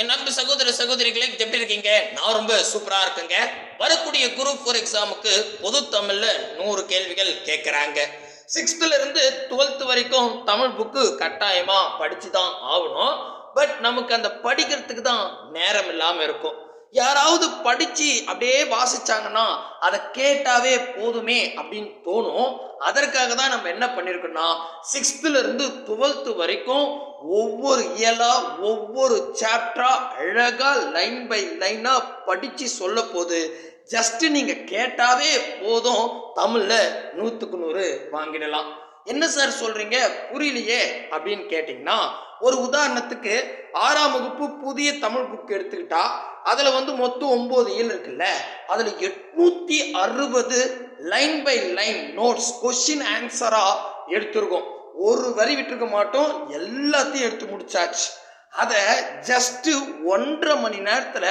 என் அன்பு சகோதர சகோதரிகளே எப்படி இருக்கீங்க? நான் ரொம்ப சூப்பரா இருக்கேங்க. வரக்கூடிய குரூப் ஃபோர் எக்ஸாமுக்கு பொது தமிழ்ல நூறு கேள்விகள் கேட்குறாங்க சிக்ஸ்த்துல இருந்து டுவெல்த் வரைக்கும் தமிழ் புக்கு கட்டாயமா படிச்சு தான் ஆகணும். பட் நமக்கு அந்த படிக்கிறதுக்கு தான் நேரம் இல்லாம இருக்கும். யாராவது படிச்சு அப்படியே வாசிச்சாங்கன்னா அதை கேட்டாவே போதுமே அப்படின்னு தோணும். அதற்காக தான் நம்ம என்ன பண்ணியிருக்கோம்னா சிக்ஸ்த்துல இருந்து வரைக்கும் ஒவ்வொரு இயலா ஒவ்வொரு சாப்டரா அழகா லைன் பை லைனா படிச்சு சொல்ல போது ஜஸ்ட் நீங்க கேட்டாவே போதும். தமிழ்ல நூத்துக்கு நூறு வாங்கிடலாம். என்ன சார் சொல்றீங்க? புரியலையே அப்படின்னு கேட்டிங்கன்னா ஒரு உதாரணத்துக்கு ஆறாம் வகுப்பு புதிய தமிழ் புக் எடுத்துக்கிட்டா அதில் வந்து மொத்தம் ஒம்பது இயல் e இருக்குல்ல அதில் எட்நூற்றி அறுபது line by line notes question ஆன்சராக எடுத்திருக்கோம். ஒரு வரி விட்டுருக்க மாட்டோம் எல்லாத்தையும் எடுத்து முடிச்சாச்சு. அதை ஜஸ்ட்டு ஒன்றரை மணி நேரத்தில்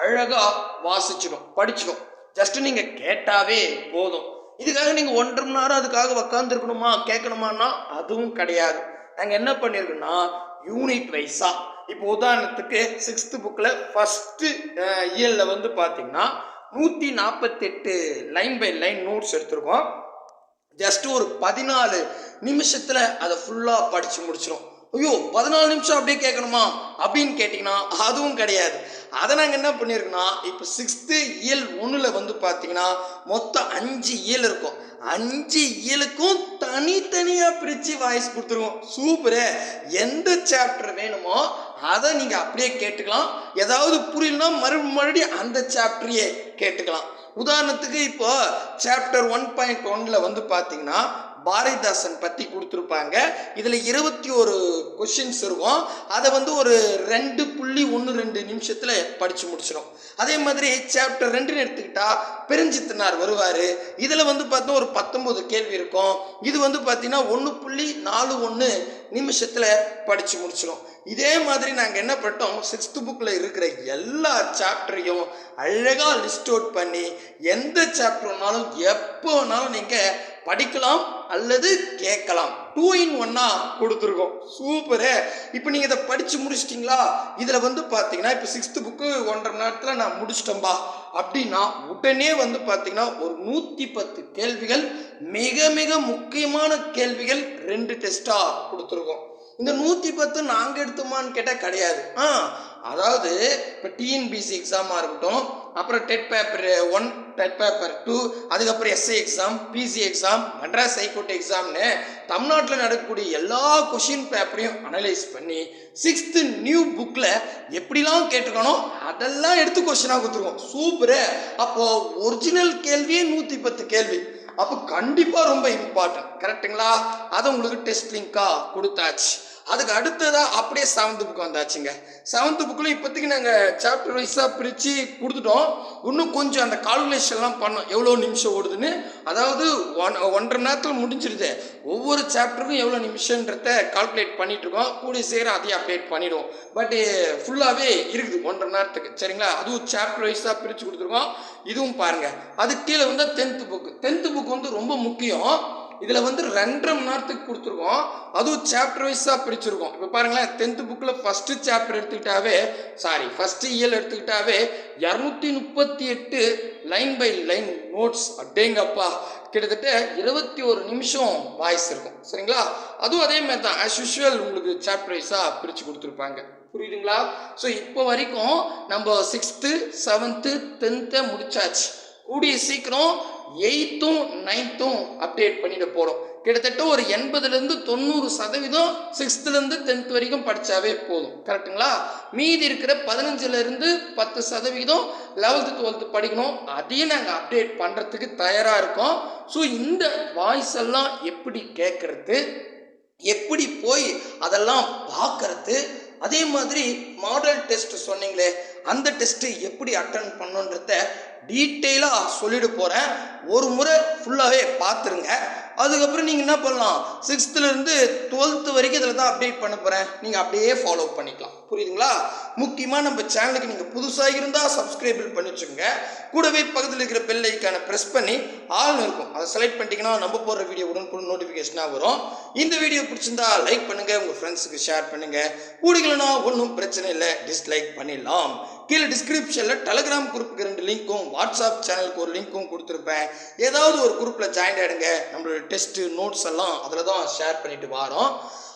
அழகாக வாசிச்சிடும் படிச்சிடும். ஜஸ்ட்டு நீங்கள் கேட்டாவே போதும். இதுக்காக நீங்கள் ஒன்றரை மணி நேரம் அதுக்காக உக்காந்துருக்கணுமா கேட்கணுமான்னா அதுவும் கிடையாது. நாங்கள் என்ன பண்ணியிருக்கோம்னா யூனிட் வைஸாக இப்போ உதாரணத்துக்கு சிக்ஸ்த்து புக்கில் ஃபஸ்ட்டு இயலில் வந்து பார்த்தீங்கன்னா நூற்றி நாற்பத்தெட்டு லைன் பை லைன் நோட்ஸ் எடுத்திருக்கோம். ஜஸ்ட் ஒரு பதினாலு நிமிஷத்தில் அதை ஃபுல்லாக படித்து முடிச்சிடும் ஐயோ பதினாலு நிமிஷம் அப்படியே கேட்கணுமா? அப்படின்னு கேட்டிங்கன்னா அதுவும் கிடையாது. அதை நாங்கள் என்ன பண்ணியிருக்கோம்னா இப்போ சிக்ஸ்த்து இயல் ஒன்றில் வந்து பார்த்தீங்கன்னா மொத்தம் அஞ்சு இயல் இருக்கும். அஞ்சு இயலுக்கும் தனி தனித்தனியாக பிரித்து வாய்ஸ் கொடுத்துருவோம். சூப்பரு எந்த சாப்டர் வேணுமோ அதை நீங்கள் அப்படியே கேட்டுக்கலாம். ஏதாவது புரியலனா மறுபடியும் மறுபடியும் அந்த சாப்டரையே கேட்டுக்கலாம். உதாரணத்துக்கு இப்போ சாப்டர் ஒன் பாயிண்ட் ஒன்ல வந்து பார்த்தீங்கன்னா பாரதிதாசன் பற்றி கொடுத்துருப்பாங்க. இதில் இருபத்தி ஒரு கொஷின்ஸ் இருக்கும். அதை வந்து ஒரு ரெண்டு புள்ளி ஒன்று ரெண்டு நிமிஷத்தில் படித்து முடிச்சிடும் அதே மாதிரி சாப்டர் ரெண்டுன்னு எடுத்துக்கிட்டால் பெருஞ்சித்தனார் வருவார். இதில் வந்து பார்த்தா ஒரு பத்தொம்போது கேள்வி இருக்கும். இது வந்து பார்த்தீங்கன்னா ஒன்று புள்ளி நாலு ஒன்று நிமிஷத்தில் படித்து முடிச்சிடும் இதே மாதிரி நாங்கள் என்ன பண்ணிட்டோம்? சிக்ஸ்த்து புக்கில் இருக்கிற எல்லா சாப்டரையும் அழகாக லிஸ்ட் அவுட் பண்ணி எந்த சாப்டர்னாலும் எப்போ வேணாலும் நீங்கள் படிக்கலாம் அல்லது கேட்கலாம். டூ இன் ஒன்னா கொடுத்துருக்கோம். சூப்பரு இப்போ நீங்கள் இதை படித்து முடிச்சிட்டிங்களா? இதில் வந்து பார்த்தீங்கன்னா இப்போ சிக்ஸ்த்து புக்கு ஒன்றரை மணி நேரத்தில் நான் முடிச்சிட்டேன்பா. அப்படின்னா உடனே வந்து பார்த்தீங்கன்னா ஒரு நூற்றி பத்து கேள்விகள் மிக மிக முக்கியமான கேள்விகள் ரெண்டு டெஸ்ட்டாக கொடுத்துருக்கோம். இந்த நூற்றி பத்து நாங்கள் எடுத்தோமான்னு கேட்டால் கிடையாது. ஆ அதாவது இப்போ டிஎன்பிசி எக்ஸாமாக இருக்கட்டும் அப்புறம் TET paper one TET paper two அதுக்கப்புறம் SI exam PC exam Madras high court எக்ஸாம்னு தமிழ்நாட்டில் நடக்கக்கூடிய எல்லா கொஷின் பேப்பரையும் அனலைஸ் பண்ணி சிக்ஸ்த்து நியூ புக்கில் எப்படிலாம் கேட்டுக்கணும் அதெல்லாம் எடுத்து கொஷினாக கொடுத்துருவோம் சூப்பரு அப்போது ஒரிஜினல் கேள்வியே நூற்றி பத்து கேள்வி. அப்போ கண்டிப்பாக ரொம்ப இம்பார்ட்டன்ட் கரெக்டுங்களா அதை உங்களுக்கு டெஸ்ட் லிங்காக கொடுத்தாச்சு. அதுக்கு அடுத்ததாக அப்படியே செவன்த் புக் வந்தாச்சுங்க. செவன்த் புக்கில் இப்போதைக்கு நாங்கள் சாப்டர் வைஸாக பிரித்து கொடுத்துட்டோம். இன்னும் கொஞ்சம் அந்த கால்குலேஷன்லாம் பண்ணோம். எவ்வளோ நிமிஷம் ஓடுதுன்னு. அதாவது ஒன் ஒன்றரை நேரத்தில் முடிஞ்சிருது. ஒவ்வொரு சாப்டருக்கும் எவ்வளோ நிமிஷன்றத கால்குலேட் பண்ணிகிட்ருக்கோம் கூடிய சீக்கிரம் அதையும் அப்டேட் பண்ணிடுவோம். பட் ஃபுல்லாகவே இருக்குது ஒன்றரை நேரத்துக்கு. சரிங்களா? அதுவும் சாப்டர் வைஸாக பிரித்து கொடுத்துருக்கோம். இதுவும் பாருங்கள் அதுக்கு கீழே வந்து டென்த்து புக்கு டென்த்து புக் வந்து ரொம்ப முக்கியம். இதில் வந்து ரெண்டரை மணி நேரத்துக்கு கொடுத்துருக்கோம். அதுவும் சாப்டர் வைஸாக பிரிச்சிருக்கோம். இப்போ பாருங்களேன் டென்த்து புக்கில் ஃபஸ்ட்டு சாப்டர் எடுத்துக்கிட்டாவே சாரி ஃபஸ்ட்டு இயல் எடுத்துக்கிட்டாவே இரநூத்தி முப்பத்தி எட்டு லைன் பை லைன் நோட்ஸ் அப்படிங்கப்பா கிட்டத்தட்ட இருபத்தி ஒரு நிமிஷம் வாய்ஸ் இருக்கும். சரிங்களா? அதுவும் அதே மாதிரி தான். ஆஸ் யூஷுவல் உங்களுக்கு சாப்டர் வைஸாக பிரித்து கொடுத்துருப்பாங்க. புரியுதுங்களா? ஸோ இப்போ வரைக்கும் நம்ம சிக்ஸ்த்து செவன்த்து டென்த்தை முடிச்சாச்சு. கூடிய சீக்கிரம் எயித்தும் நைன்த்தும் அப்டேட் பண்ணிட போகிறோம் கிட்டத்தட்ட ஒரு எண்பதுலேருந்து தொண்ணூறு சதவீதம் சிக்ஸ்த்துலேருந்து டென்த் வரைக்கும் படித்தாவே போதும். கரெக்டுங்களா? மீதி இருக்கிற பதினஞ்சுலேருந்து பத்து சதவீதம் லெவல்த்து டுவெல்த்து படிக்கணும். அதையும் நாங்கள் அப்டேட் பண்ணுறதுக்கு தயாராக இருக்கோம். ஸோ இந்த வாய்ஸ் எல்லாம் எப்படி கேட்குறது எப்படி போய் அதெல்லாம் பார்க்கறது அதே மாதிரி மாடல் டெஸ்ட் சொன்னீங்களே அந்த டெஸ்ட்டு எப்படி அட்டன் பண்ணுன்றத டீட்டெயிலாக சொல்லிட்டு போகிறேன் ஒரு முறை ஃபுல்லாகவே பார்த்துருங்க. அதுக்கப்புறம் நீங்கள் என்ன பண்ணலாம்? சிக்ஸ்த்துலேருந்து டுவெல்த்து வரைக்கும் இதில் தான் அப்டேட் பண்ண போகிறேன் நீங்கள் அப்படியே ஃபாலோ பண்ணிக்கலாம். புரியுதுங்களா? முக்கியமாக நம்ம சேனலுக்கு நீங்கள் புதுசாக இருந்தால் சப்ஸ்கிரைபிள் பண்ணி வச்சுக்கோங்க. கூடவே பக்கத்தில் இருக்கிற பெல் ஐக்கானை ப்ரெஸ் பண்ணி ஆள்னு இருக்கும். அதை செலக்ட் பண்ணிட்டீங்கன்னா நம்ம போடுற வீடியோ உடனுக்குடன் நோட்டிஃபிகேஷனாக வரும். இந்த வீடியோ பிடிச்சிருந்தா லைக் பண்ணுங்கள் உங்கள் ஃப்ரெண்ட்ஸுக்கு ஷேர் பண்ணுங்கள் பிடிக்கலனா ஒன்றும் பிரச்சனை இல்லை. டிஸ்லைக் பண்ணிடலாம். கீழே டிஸ்கிரிப்ஷனில் டெலகிராம் குரூப்புக்கு ரெண்டு லிங்க்கும் வாட்ஸ்அப் சேனலுக்கு ஒரு லிங்க்கும் கொடுத்துருப்பேன். ஏதாவது ஒரு குரூப்பில் ஜாயின் ஆகிடுங்க நம்மளோட டெஸ்ட்டு நோட்ஸ் எல்லாம் அதில் தான் ஷேர் பண்ணிட்டு வரோம்.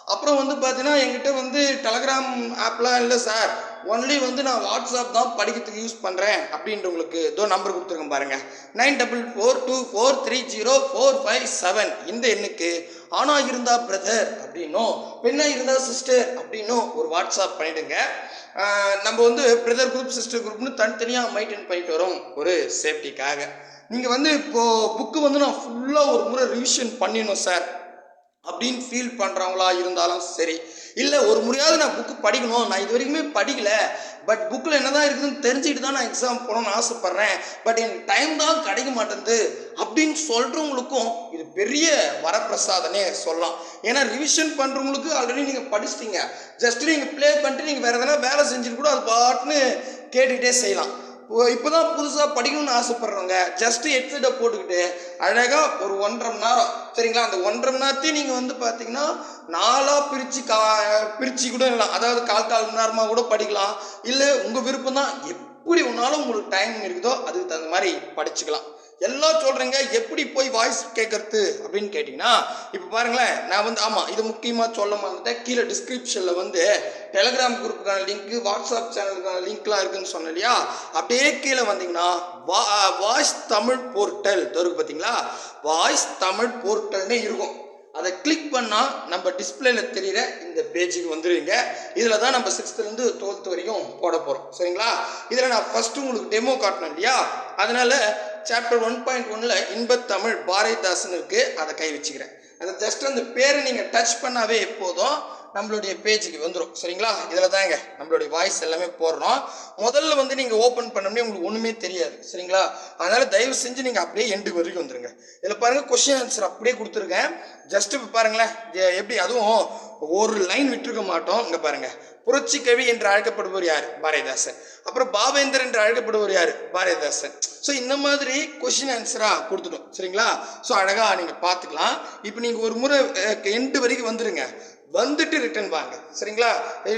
அப்புறம் வந்து பார்த்தீங்கன்னா என்கிட்ட வந்து டெலகிராம் ஆப்லாம் இல்லை சார் ஒன்லி வந்து நான் வாட்ஸ்அப் தான் படிக்கிறதுக்கு யூஸ் பண்ணுறேன் அப்படின்றவங்களுக்கு இதோ நம்பர் கொடுத்துருக்கேன் பாருங்கள் nine double four two four three zero four five seven இந்த எண்ணுக்கு ஆணாக இருந்தா பிரதர் அப்படின்னும் பெண்ணாக இருந்தால் சிஸ்டர் அப்படின்னும் ஒரு வாட்ஸ்அப் பண்ணிவிடுங்க நம்ம வந்து பிரதர் குரூப் சிஸ்டர் குரூப்னு தனித்தனியாக மெயின்டைன் பண்ணிட்டு வரோம் ஒரு சேஃப்டிக்காக நீங்கள் வந்து இப்போது புக்கு வந்து நான் ஃபுல்லாக ஒரு முறை ரிவிஷன் பண்ணிடணும் சார் அப்படின்னு ஃபீல் பண்ணுறவங்களா இருந்தாலும் சரி. இல்லை ஒரு முறையாவது நான் புக்கு படிக்கணும். நான் இது வரைக்குமே படிக்கல. பட் புக்கில் என்ன தான் இருக்குதுன்னு தெரிஞ்சுக்கிட்டு தான் நான் எக்ஸாம் போகணும்னு ஆசைப்பட்றேன். பட் எனக்கு டைம் தான் கிடைக்க மாட்டேங்குது அப்படின்னு சொல்கிறவங்களுக்கும் இது பெரிய வரப்பிரசாதனே சொல்லலாம். ஏன்னா ரிவிஷன் பண்ணுறவங்களுக்கு ஆல்ரெடி நீங்கள் படிச்சிட்டீங்க. ஜஸ்ட் நீங்கள் ப்ளே பண்ணிட்டு நீங்கள் வேறு எதனா வேலை செஞ்சுட்டு கூட அது பாட்டுன்னு கேட்டுக்கிட்டே செய்யலாம். இப்போ தான் புதுசாக படிக்கணும்னு ஆசைப்படுறவங்க ஜஸ்ட் ஹெட்செட்டை போட்டுக்கிட்டு அழகாக ஒரு ஒன்றரை மணி நேரம் சரிங்களா? அந்த ஒன்றரை மணி நேரத்தையும் நீங்கள் வந்து பார்த்தீங்கன்னா நாலாக பிரித்து கா பிரித்து கூட இல்லை. அதாவது கால் கால் மணி நேரமாக கூட படிக்கலாம். இல்லை உங்கள் விருப்பம் தான் எப்படி ஒன்றாலும் உங்களுக்கு டைம் இருக்குதோ அதுக்கு தகுந்த மாதிரி படிச்சுக்கலாம். எல்லாம் சொல்கிறேங்க எப்படி போய் வாய்ஸ் கேட்கறது அப்படின்னு கேட்டிங்கன்னா இப்போ பாருங்களேன் நான் வந்து ஆமாம் இது முக்கியமாக சொல்ல மாட்டேன் கீழே டிஸ்கிரிப்ஷனில் வந்து டெலகிராம் குரூப்புக்கான லிங்க்கு வாட்ஸ்அப் சேனலுக்கான லிங்க்லாம் இருக்குன்னு சொன்னேன் இல்லையா? அப்படியே கீழே வந்தீங்கன்னா வா வாய்ஸ் தமிழ் போர்ட்டல் இருக்கு பார்த்தீங்களா? வாய்ஸ் தமிழ் போர்ட்டல்னே இருக்கும். அதை கிளிக் பண்ணால் நம்ம டிஸ்பிளேல தெரியிற இந்த பேஜுக்கு வந்துடுவீங்க இதில் தான் நம்ம சிக்ஸ்த்துலேருந்து டுவெல்த் வரைக்கும் போட போகிறோம் சரிங்களா? இதில் நான் ஃபஸ்ட்டு உங்களுக்கு டெமோ காட்டினேன் இல்லையா? அதனால் சாப்டர் ஒன் பாயிண்ட் ஒன்ல இன்பத்தமிழ் பாரதிதாசன் இருக்கு அதை கை வச்சுக்கிறேன். அந்த ஜஸ்ட் அந்த பேரை நீங்கள் டச் பண்ணாவே போதும் நம்மளுடைய பேஜுக்கு வந்துடும் சரிங்களா? இதில் தாங்க நம்மளுடைய வாய்ஸ் எல்லாமே போடுறோம். முதல்ல வந்து நீங்கள் ஓப்பன் பண்ணோம்னே உங்களுக்கு ஒன்றுமே தெரியாது. சரிங்களா? அதனால் தயவு செஞ்சு நீங்கள் அப்படியே எண்டு வரைக்கும் வந்துருங்க. இதில் பாருங்கள் கொஷின் ஆன்சர் அப்படியே கொடுத்துருக்கேன். ஜஸ்ட் இப்போ பாருங்களேன் எப்படி? அதுவும் ஒரு லைன் விட்டுருக்க மாட்டோம். இங்கே பாருங்கள் புரட்சி கவி என்று அழைக்கப்படுபவர் யார்? பாரதிதாசன். அப்புறம் பாவேந்தர் என்று அழைக்கப்படுபவர் யார்? பாரதிதாசன். ஸோ இந்த மாதிரி கொஷின் ஆன்சராக கொடுத்துடும் சரிங்களா? ஸோ அழகாக நீங்கள் பார்த்துக்கலாம். இப்போ நீங்கள் ஒரு முறை எண்டு வரைக்கும் வந்துடுங்க வந்துட்டு ரிட்டர்ன் வாங்க. சரிங்களா?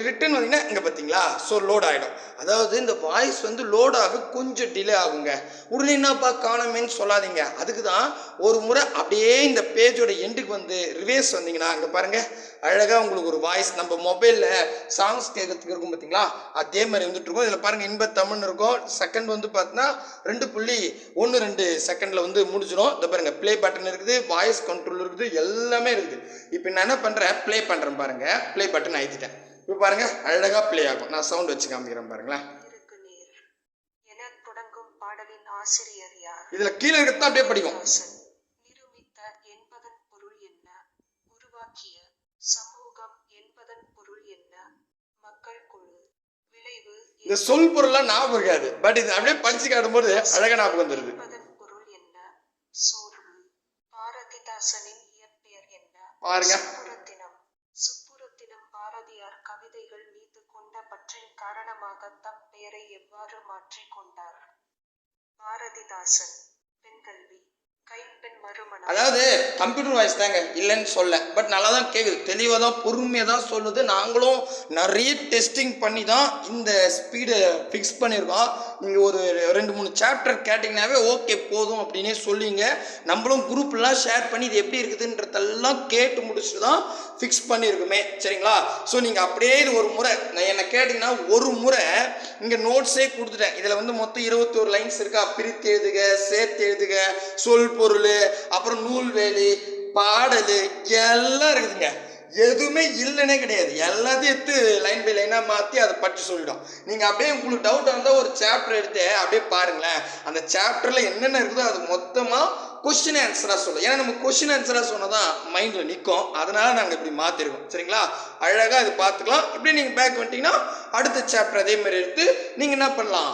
ரிட்டர்ன் வந்தீங்கன்னா இங்கே பார்த்தீங்களா ஸோ லோட் ஆகிடும் அதாவது இந்த வாய்ஸ் வந்து லோட் ஆக கொஞ்சம் டிலே ஆகுங்க. உடனே என்னப்பா காணமேன்னு சொல்லாதீங்க. அதுக்கு தான் ஒரு முறை அப்படியே இந்த பேஜோட எண்டுக்கு வந்து ரிவேஸ் வந்தீங்கன்னா அங்கே பாருங்கள் அழகாக உங்களுக்கு ஒரு வாய்ஸ் நம்ம மொபைலில் சாங்ஸ் கேட்கறதுக்கு இருக்கும் பார்த்தீங்களா அதே மாதிரி வந்துட்டு இருக்கும். இதில் பாருங்கள் இன்பத்தமிழ்னு இருக்கும். செகண்ட் வந்து பார்த்தீங்கன்னா ரெண்டு புள்ளி ஒன்று ரெண்டு செகண்டில் வந்து முடிஞ்சிடும் இந்த பாருங்கள் ப்ளே பட்டன் இருக்குது வாய்ஸ் கண்ட்ரோல் இருக்குது எல்லாமே இருக்குது. இப்போ நான் என்ன பண்ணுறேன் ப்ளே பண்ணுறேன் பாருங்கள் ப்ளே பட்டன் அழுத்திட்டேன் இப்போ பாருங்கள் அழகாக ப்ளே ஆகும். நான் சவுண்ட் வச்சு காமிக்கிறேன் பாருங்களேன். இதில் கீழே இருக்கிறது அப்படியே படிக்கும். இந்த சொல் பொருள்லாம் ஞாபகம் இருக்காது. பட் இது அப்படியே படிச்சு காட்டும்போது அழகாக ஞாபகம் என்ன? பாருங்க. சுப்புரத்தினம். சுப்புரத்தினம் பாரதியார் கவிதைகள் மீது கொண்ட பற்றின் காரணமாக தம் பெயரை எவ்வாறு மாற்றிக் கொண்டார் பாரதிதாசன் பெண்கல்வி. அதாவது கம்ப்யூட்டர் வாய்ஸ் தாங்க இல்லைன்னு சொல்ல. பட் நல்லா தான் கேட்குது தெளிவாக தான் பொறுமையாக தான் சொல்லுது. நாங்களும் நிறைய டெஸ்டிங் பண்ணி தான் இந்த ஸ்பீடை ஃபிக்ஸ் பண்ணியிருக்கோம் நீங்கள் ஒரு ரெண்டு மூணு சாப்டர் கேட்டிங்கனாவே ஓகே போதும் அப்படின்னே சொல்லிங்க நம்மளும் குரூப்லாம் ஷேர் பண்ணி இது எப்படி இருக்குதுன்றதெல்லாம் கேட்டு முடிச்சுட்டு தான் ஃபிக்ஸ் பண்ணியிருக்குமே சரிங்களா? ஸோ நீங்கள் அப்படியே இது ஒரு முறை நான் என்னை கேட்டிங்கன்னா ஒரு முறை இங்கே நோட்ஸே கொடுத்துட்டேன். இதில் வந்து மொத்தம் இருபத்தோரு லைன்ஸ் இருக்கா? பிரித்து எழுதுக சேர்த்து எழுதுக சொல் பொருள் அப்புறம் நூல்வேலி பாடல் எல்லாம் இருக்குதுங்க. எதுவுமே இல்லைன்னே கிடையாது. எல்லாத்தையும் எடுத்து லைன் பை லைனாக மாற்றி அதை பற்றி சொல்லிடும். நீங்கள் அப்படியே உங்களுக்கு டவுட் இருந்தால் ஒரு சாப்டர் எடுத்து அப்படியே பாருங்களேன். அந்த சாப்டரில் என்னென்ன இருக்குதோ அது மொத்தமாக கொஸ்டின் ஆன்சராக சொல்லும் ஏன்னா நம்ம கொஸ்டின் ஆன்சராக சொன்னால் தான் மைண்டில் நிற்கும் அதனால் நாங்கள் இப்படி மாற்றிருக்கோம் சரிங்களா? அழகாக இது பார்த்துக்கலாம். இப்படி நீங்கள் பேக் வந்துட்டீங்கன்னா அடுத்த சாப்டர் அதே மாதிரி எடுத்து நீங்கள் என்ன பண்ணலாம்?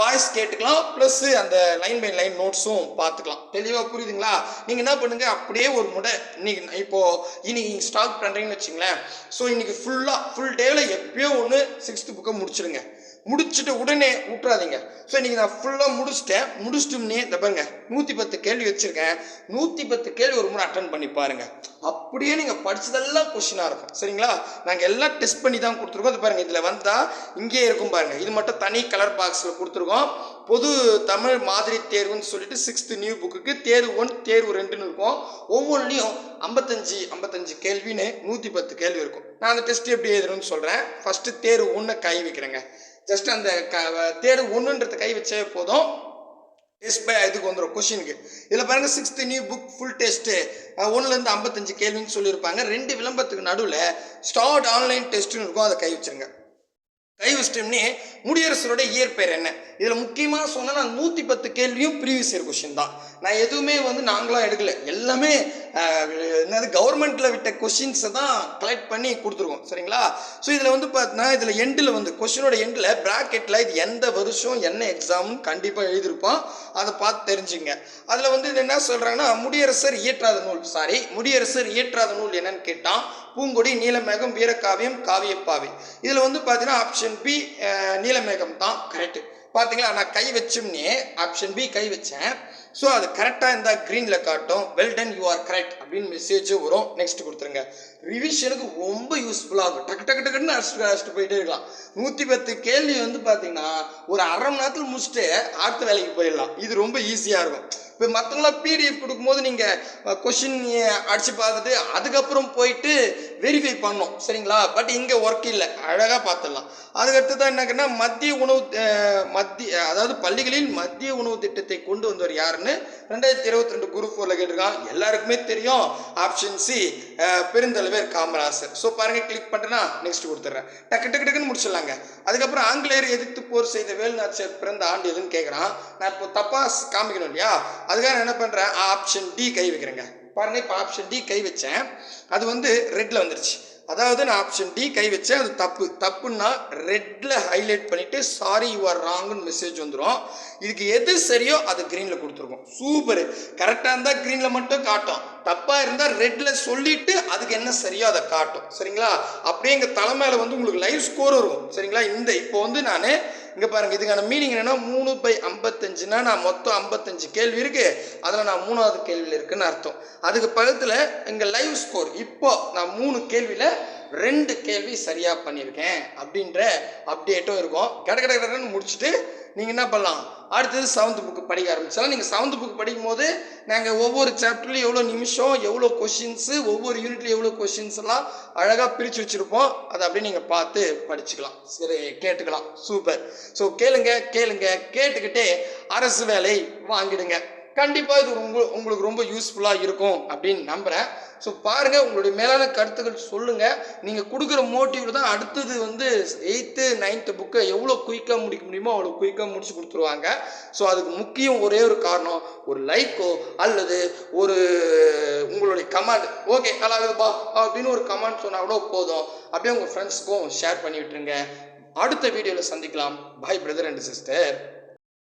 வாய்ஸ் கேட்டுக்கலாம். ப்ளஸ் அந்த லைன் பை லைன் நோட்ஸும் பார்த்துக்கலாம். தெளிவாக புரியுதுங்களா? நீங்கள் என்ன பண்ணுங்க? அப்படியே ஒரு முறை இன்னைக்கு இப்போது இன்னைக்கு ஸ்டார்ட் பண்ணுறீங்கன்னு வச்சுங்களேன். ஸோ இன்னைக்கு ஃபுல்லாக ஃபுல் டேவில் எப்பயோ ஒன்று சிக்ஸ்த்து புக்கை முடிச்சிடுங்க முடிச்சுட்டு உடனே விட்றாதீங்க ஸோ இன்றைக்கி நான் ஃபுல்லாக முடிச்சிட்டேன். முடிச்சிட்டோம்னே இந்த பாருங்க நூற்றி பத்து கேள்வி வச்சுருக்கேன். நூற்றி பத்து கேள்வி ஒரு முறை அட்டன் பண்ணி பாருங்க. அப்படியே நீங்கள் படித்ததெல்லாம் கொஷினாக இருக்கும். சரிங்களா? நாங்கள் எல்லாம் டெஸ்ட் பண்ணி தான் கொடுத்துருக்கோம். அது பாருங்கள் இதில் வந்தால் இங்கேயே இருக்கும் பாருங்கள் இது மட்டும் தனி கலர் பாக்ஸில் கொடுத்துருக்கோம். பொது தமிழ் மாதிரி தேர்வுன்னு சொல்லிட்டு சிக்ஸ்த்து நியூ புக்குக்கு தேர்வு ஒன் தேர்வு ரெண்டுன்னு இருக்கும். ஒவ்வொன்றிலையும் ஐம்பத்தஞ்சு ஐம்பத்தஞ்சு கேள்வின்னு நூற்றி பத்து கேள்வி இருக்கும். நான் அந்த டெஸ்ட் எப்படி எழுதுறேன்னு சொல்கிறேன் ஃபஸ்ட்டு தேர்வு ஒன்றை கை வைக்கிறேங்க. ஜஸ்ட் அந்த க தேர்வு ஒன்றுன்றத கை வச்சே போதும். டெஸ்ட் பை இதுக்கு வந்துடும் கொஷினுக்கு இதில் பாருங்கள் sixth new book full test ஒன்றுலேருந்து ஐம்பத்தஞ்சு கேள்வின்னு சொல்லியிருப்பாங்க. ரெண்டு விளம்பரத்துக்கு நடுவில் ஸ்டார்ட் ஆன்லைன் டெஸ்ட்டுன்னு இருக்கும் அதை கை வச்சுருங்க. கை வச்சிட்டோம்னே முடியரசரோட இயற்பெயர் என்ன? இதில் முக்கியமாக சொன்னால் நூற்றி பத்து கேள்வியும் ப்ரீவியஸ் இயர் கொஷின் தான். நான் எதுவுமே வந்து நாங்களாம் எடுக்கல. எல்லாமே என்னது கவர்மெண்ட்டில் விட்ட கொஷின்ஸை தான் கலெக்ட் பண்ணி கொடுத்துருக்கோம். சரிங்களா? ஸோ இதில் வந்து பார்த்தீங்கன்னா இதில் எண்டில் வந்து கொஷினோட எண்டில் ப்ராக்கெட்டில் இது எந்த வருஷம் என்ன எக்ஸாம்னு கண்டிப்பாக எழுதியிருப்போம். அதை பார்த்து தெரிஞ்சுங்க. அதில் வந்து இது என்ன சொல்கிறாங்கன்னா முடியரசர் இயற்றாத நூல். சாரி முடியரசர் இயற்றாத நூல் என்னன்னு கேட்டால் பூங்கொடி நீலமேகம் வீரகாவியம் காவியப்பாவை. இதில் வந்து பார்த்தீங்கன்னா ஆப்ஷன் பி நீலமேகம் தான். கரெக்டு பார்த்தீங்களா நான் கை வச்சும்னே ஆப்ஷன் பி கை வச்சேன். ஸோ அது கரெக்டாக இருந்தால் க்ரீனில் காட்டும். Well done you are correct அப்படின்னு மெசேஜ் வரும். நெக்ஸ்ட் கொடுத்துருங்க. ரிவிஷனுக்கு ரொம்ப யூஸ்ஃபுல்லாக இருக்கும். டக்கு டக்கு டக்குன்னு அடிச்சுட்டு அடிச்சுட்டு போயிட்டே இருக்கலாம். நூற்றி பத்து கேள்வி வந்து பார்த்தீங்கன்னா ஒரு அரை மணி நேரத்தில் முடிச்சுட்டு அடுத்த வேலைக்கு போயிடலாம். இது ரொம்ப ஈஸியாக இருக்கும். இப்போ மற்றவங்களாம் பிடிஎஃப் கொடுக்கும்போது நீங்கள் கொஷின் அடித்து பார்த்துட்டு அதுக்கப்புறம் போயிட்டு வெரிஃபை பண்ணோம் சரிங்களா? பட் இங்கே ஒர்க் இல்லை. அழகாக பார்த்துடலாம் அதுக்கடுத்து தான் என்னங்கன்னா மத்திய உணவு மத்திய அதாவது பள்ளிகளில் மத்திய உணவு திட்டத்தை கொண்டு வந்தவர் யாருன்னு ரெண்டாயிரத்தி இருபத்தி ரெண்டு குரூப் ஃபோரில் கேட்டிருக்கான். எல்லாருக்குமே தெரியும். ஆப்ஷன் சி பெருந்தலைவர் காமராசர். ஸோ பாருங்கள் கிளிக் பண்ணுறேன்னா நெக்ஸ்ட் கொடுத்துட்றேன். டக்கு டக்கு டக்குன்னு முடிச்சிடலாங்க. அதுக்கப்புறம் ஆங்கிலேயர் எதிர்த்து போர் செய்த வேலுநாச்சியார் பிறந்த ஆண்டு எதுன்னு கேட்குறான் நான் இப்போ தப்பாக காமிக்கணும் இல்லையா? அதுக்காக நான் என்ன பண்ணுறேன் ஆப்ஷன் டி கை வைக்கிறேங்க. பாருங்க இப்போ ஆப்ஷன் டி கை வச்சேன். அது வந்து ரெட்டில் வந்துருச்சு. அதாவது நான் ஆப்ஷன் டி கை வச்சேன். அது தப்பு. தப்புன்னா ரெட்டில் ஹைலைட் பண்ணிவிட்டு சாரி யூ ஆர் ராங்குன்னு மெசேஜ் வந்துடும் இதுக்கு எது சரியோ அது க்ரீனில் கொடுத்துருக்கோம். சூப்பர் கரெக்டாக இருந்தால் க்ரீனில் மட்டும் காட்டும். தப்பாக இருந்தால் ரெட்டில் சொல்லிவிட்டு அதுக்கு என்ன சரியோ அதை காட்டும். சரிங்களா? அப்படியே எங்கள் தலைமையில் வந்து உங்களுக்கு லைவ் ஸ்கோர் வரும். சரிங்களா? இந்த இப்போ வந்து நான் இங்கே பாருங்கள் இதுக்கான மீனிங் என்னென்னா மூணு பை ஐம்பத்தஞ்சுனா நான் மொத்தம் ஐம்பத்தஞ்சு கேள்வி இருக்குது அதில் நான் மூணாவது கேள்வியில் இருக்குன்னு அர்த்தம். அதுக்கு பக்கத்தில் இங்கே லைவ் ஸ்கோர் இப்போ நான் மூணு கேள்வியில் ரெண்டு கேள்வி சரியாக பண்ணியிருக்கேன் அப்படின்ற அப்டேட்டும் இருக்கும். கட கட கடன்னு முடிச்சுட்டு நீங்கள் என்ன பண்ணலாம்? அடுத்தது செவன்த் புக்கு படிக்க ஆரம்பிச்சாலும் நீங்கள் செவன்த் புக் படிக்கும் போது நாங்கள் ஒவ்வொரு சாப்டர்லையும் எவ்வளோ நிமிஷம் எவ்வளோ கொஷின்ஸு ஒவ்வொரு யூனிட்லையும் எவ்வளோ கொஷின்ஸ் எல்லாம் அழகாக பிரித்து வச்சுருப்போம். அதை அப்படியே நீங்கள் பார்த்து படிச்சுக்கலாம். சரி கேட்டுக்கலாம். சூப்பர். ஸோ கேளுங்க கேளுங்க. கேட்டுக்கிட்டே அரசு வேலை வாங்கிடுங்க. கண்டிப்பாக இது உங்க உங்களுக்கு ரொம்ப யூஸ்ஃபுல்லாக இருக்கும் அப்படின்னு நம்புகிறேன் ஸோ பாருங்கள் உங்களுடைய மேலான கருத்துக்கள் சொல்லுங்கள் நீங்கள் கொடுக்குற மோட்டிவ் தான் அடுத்தது வந்து எயித்து நைன்த்து புக்கை எவ்வளோ குயிக்காக முடிக்க முடியுமோ அவ்வளோ குயிக்காக முடிச்சு கொடுத்துருவாங்க. ஸோ அதுக்கு முக்கியம் ஒரே ஒரு காரணம் ஒரு லைக்கோ அல்லது ஒரு உங்களுடைய கமெண்ட் ஓகே நல்லா இருக்குதுப்பா அப்படின்னு ஒரு கமெண்ட் சொன்னால் கூட போதும். அப்படியே உங்கள் ஃப்ரெண்ட்ஸுக்கும் ஷேர் பண்ணி விட்டுருங்க. அடுத்த வீடியோவில் சந்திக்கலாம். பாய் பிரதர் அண்ட் சிஸ்டர்